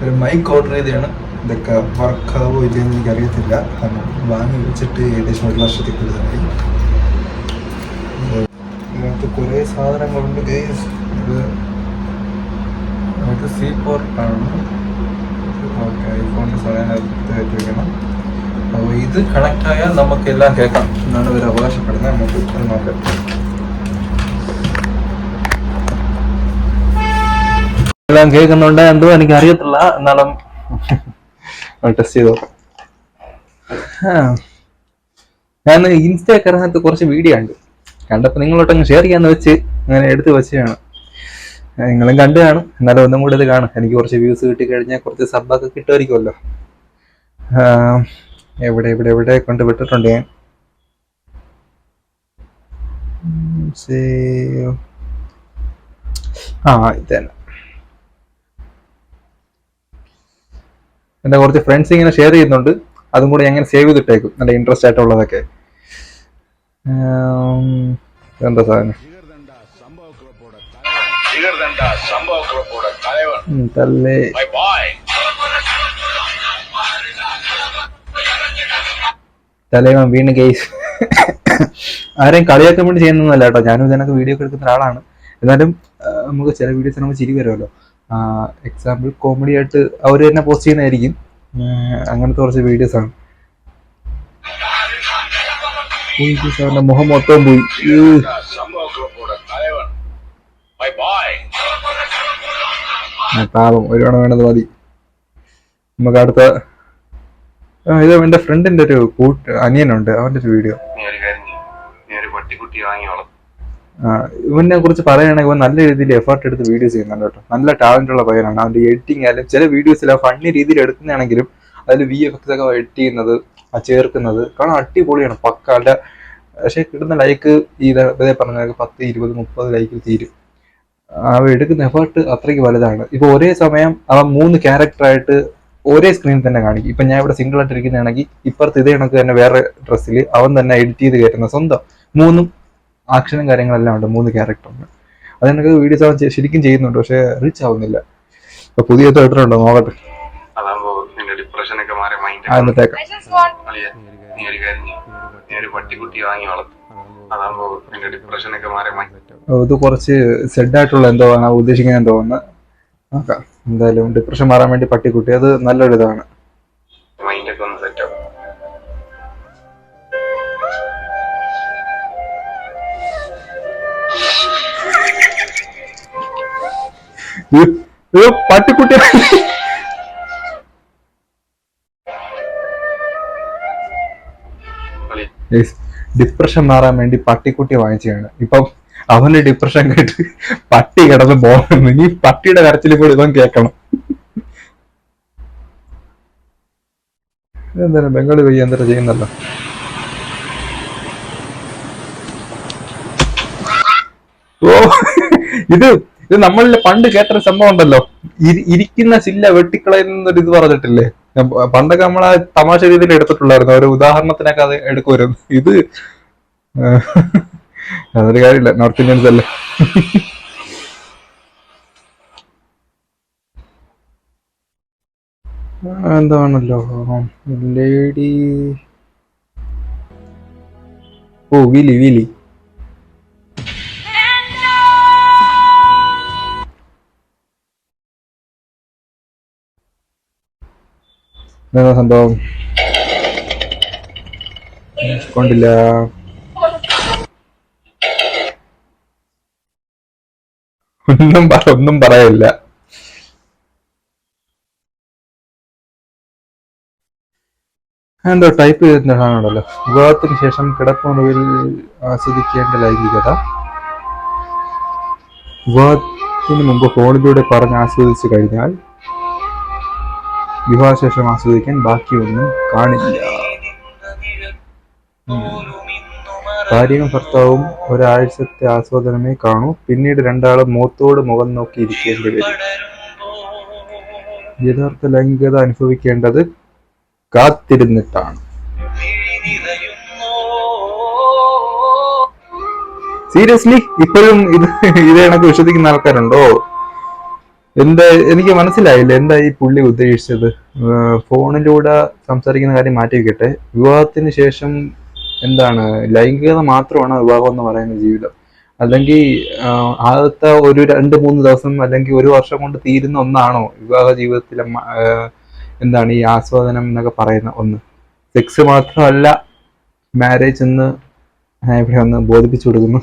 ഒരു mic order ചെയ്തതാണ്. ഇതൊക്കെ വർക്കാവോ ഇല്ലെന്ന് എനിക്ക് അറിയത്തില്ല കാരണം വാങ്ങി വെച്ചിട്ട് ഏകദേശം ഒരു വർഷത്തിൽ കൂടുതലായി ഇതിനകത്ത് കുറേ സാധനങ്ങളുണ്ട് ഗെയ്സ് ഇത് ഇത് സി പോർട്ടാണ് ഓക്കെ ഐഫോണിന്റെ കയറ്റി വെക്കണം. അപ്പോൾ ഇത് കണക്റ്റായാൽ നമുക്ക് എല്ലാം കേൾക്കാം. എന്നാണ് ഇവർ അവകാശപ്പെടുന്നത്. നമുക്ക് അത് നോക്കാം. എല്ലാം കേൾക്കുന്നുണ്ട്. എന്തോ എനിക്ക് അറിയത്തില്ല എന്നാലും ടെസ്റ്റ് ചെയ്തോ. ഞാൻ ഇൻസ്റ്റഗ്രാമിനകത്ത് കുറച്ച് വീഡിയോ ഉണ്ട് കണ്ടപ്പോൾ നിങ്ങളോട്ടങ്ങ് ഷെയർ ചെയ്യാന്ന് വെച്ച് അങ്ങനെ എടുത്തു വെച്ചതാണ്. നിങ്ങളും കണ്ടു കാണും. എന്നാലും ഒന്നും കൂടി ഇത് കാണും. എനിക്ക് കുറച്ച് വ്യൂസ് കിട്ടി കിട്ടിക്കഴിഞ്ഞാൽ കുറച്ച് സബ്ബൊക്കെ കിട്ടുമായിരിക്കുമല്ലോ. എവിടെ എവിടെ എവിടെ കൊണ്ട് വിട്ടിട്ടുണ്ട് ഞാൻ? ആ ഇത് തന്നെ. എന്റെ കുറച്ച് ഫ്രണ്ട്സ് ഇങ്ങനെ ഷെയർ ചെയ്യുന്നുണ്ട്. അതും കൂടി ഞാൻ സേവ് ചെയ്തിട്ടേക്കും. നല്ല ഇൻട്രസ്റ്റ് ആയിട്ടുള്ളതൊക്കെ. എന്താ സാധനം? തല്ലേ തലവൻ വീണ് കേസ് ആരെയും കളിയാക്കാൻ വേണ്ടി ചെയ്യുന്നതല്ല കേട്ടോ. ഞാനും ഇതിനൊക്കെ വീഡിയോ ഒക്കെ എടുക്കുന്ന ഒരാളാണ്. എന്നാലും നമുക്ക് ചില വീഡിയോസ് നമുക്ക് ചിരി വരുമല്ലോ. എക്സാമ്പിൾ കോമഡി ആയിട്ട് അവർ തന്നെ പോസ്റ്റ് ചെയ്യുന്നതായിരിക്കും. അങ്ങനത്തെ കുറച്ച് വീഡിയോസാണ് സാറിന്റെ മുഖം മൊത്തം പോയി. പാപം ഒരു തവണ വേണ്ടത് മതി. നമുക്ക് അടുത്ത ഇത് എന്റെ ഫ്രണ്ടിന്റെ ഒരു കൂട്ട് അനിയനുണ്ട്. അവന്റെ ഒരു വീഡിയോ ഒരു പട്ടിക്കുട്ടി വാങ്ങി ഇവനെ കുറിച്ച് പറയുകയാണെങ്കിൽ ഇവൻ നല്ല രീതിയിൽ എഫേർട്ട് എടുത്ത് വീഡിയോസ് ചെയ്യുന്നുണ്ട് കേട്ടോ. നല്ല ടാലന്റ് ഉള്ള പയ്യനാണ്. അവന്റെ എഡിറ്റിംഗ് ആയാലും ചില വീഡിയോസിൽ ഫണ്ണി രീതിയിൽ എടുക്കുന്നതാണെങ്കിലും അതിൽ വി എഫ് എക്സ് ഒക്കെ എഡിറ്റ് ചെയ്യുന്നത് ആ ചേർക്കുന്നത് കാരണം അടിപൊളിയാണ്. പക്ക അല്ല പക്ഷെ കിട്ടുന്ന ലൈക്ക് ഈ ഇത് പറഞ്ഞ പത്ത് ഇരുപത് മുപ്പത് ലൈക്കിൽ തീരും. അവ എടുക്കുന്ന എഫേർട്ട് അത്രയ്ക്ക് വലുതാണ്. ഇപ്പൊ ഒരേ സമയം അവൻ മൂന്ന് ക്യാരക്ടറായിട്ട് ഒരേ സ്ക്രീനിൽ തന്നെ കാണിക്കും. ഇപ്പൊ ഞാൻ ഇവിടെ സിംഗിൾ ആയിട്ട് ഇരിക്കുന്നതാണെങ്കിൽ ഇപ്പുറത്ത് ഇതേ കണക്ക് തന്നെ വേറെ ഡ്രസ്സിൽ അവൻ തന്നെ എഡിറ്റ് ചെയ്ത് കയറ്റുന്ന സ്വന്തം മൂന്നും ആക്ഷനും കാര്യങ്ങളെല്ലാം ഉണ്ട് മൂന്ന് ക്യാരക്ടറുണ്ട്. അത് എനിക്ക് വീഡിയോസ് അവൻ ചെ- ശരിക്കും ചെയ്യുന്നുണ്ട് പക്ഷെ റിച്ച് ആവുന്നില്ല. ഇപ്പൊ പുതിയ ഉണ്ടോ? നോക്കട്ടെ. ഇത് കുറച്ച് സെഡ് ആയിട്ടുള്ള എന്തോ ആണ് ഉദ്ദേശിക്കാൻ തോന്നുന്നത് നോക്കാം. എന്തായാലും ഡിപ്രഷൻ മാറാൻ വേണ്ടി പട്ടിക്കുട്ടി അത് നല്ലൊരു പട്ടിക്കുട്ടി ഡിപ്രഷൻ മാറാൻ വേണ്ടി പട്ടിക്കുട്ടി വാങ്ങിച്ചതാണ്. ഇപ്പം അവന്റെ ഡിപ്രഷൻ കേട്ട് പട്ടി കിടന്ന് പോകുന്നു ഇനി പട്ടിയുടെ കരച്ചിൽ കൂടി ഇതും കേൾക്കണം. എന്തായാലും ബംഗാളി വഴി എന്താ ചെയ്യുന്നല്ലോ? ഓ ഇത് ഇത് നമ്മളിൽ പണ്ട് കേട്ടൊരു സംഭവം ഉണ്ടല്ലോ. ഇരി- ഇരിക്കുന്ന ചില്ല വെട്ടിക്കളയുന്നൊരു ഇത് പറഞ്ഞിട്ടില്ലേ? പണ്ടൊക്കെ നമ്മൾ ആ തമാശ രീതിയിൽ എടുത്തിട്ടുള്ളായിരുന്നു ഒരു ഉദാഹരണത്തിനൊക്കെ അത് എടുക്കുമായിരുന്നു. ഇത് അതൊരു കാര്യമില്ല. നോർത്ത് ഇന്ത്യൻസ് അല്ലേ? എന്താണല്ലോ? ലേഡി ഓ വിലി വിലി എന്താ സംഭവം? കൊണ്ടില്ല. ഒന്നും പറ ഒന്നും പറയില്ല. എന്തോ ടൈപ്പ് ചെയ്തിട്ട് കാണുമല്ലോ വിവാഹത്തിന് ശേഷം കിടപ്പുറവിൽ ആസ്വദിക്കേണ്ട ലൈംഗികത വിവാഹത്തിന് മുമ്പ് ഫോണിലൂടെ പറഞ്ഞ് ആസ്വദിച്ചു കഴിഞ്ഞാൽ വിവാഹശേഷം ആസ്വദിക്കാൻ ബാക്കിയൊന്നും കാണില്ല. ഭാര്യയും ഭർത്താവും ഒരാഴ്ചത്തെ ആസ്വാദനമേ കാണൂ. പിന്നീട് രണ്ടാളും മുഖത്തോട് മുഖം നോക്കി ഇരിക്കേണ്ടി വരും. യഥാർത്ഥ ലൈംഗികത അനുഭവിക്കേണ്ടത് കാത്തിരുന്നിട്ടാണ്. സീരിയസ്ലി ഇപ്പോഴും ഇത് ഇത് കണക്ക് വിശ്വസിക്കുന്ന ആൾക്കാരുണ്ടോ? എന്താ എനിക്ക് മനസ്സിലായില്ല എന്താ ഈ പുള്ളി ഉദ്ദേശിച്ചത്? ഫോണിലൂടെ സംസാരിക്കുന്ന കാര്യം മാറ്റി വെക്കട്ടെ വിവാഹത്തിന് ശേഷം എന്താണ്? ലൈംഗികത മാത്രമാണ് വിവാഹം എന്ന് പറയുന്ന ജീവിതം. അല്ലെങ്കിൽ ആദ്യത്തെ ഒരു രണ്ട് മൂന്ന് ദിവസം അല്ലെങ്കിൽ ഒരു വർഷം കൊണ്ട് തീരുന്ന ഒന്നാണോ വിവാഹ ജീവിതത്തിലെ എന്താണ് ഈ ആസ്വാദനം എന്നൊക്കെ പറയുന്ന ഒന്ന്? സെക്സ് മാത്രമല്ല മാരേജ് എന്ന് ഇവിടെ ഒന്ന് ബോധിപ്പിച്ചു കൊടുക്കുന്നു.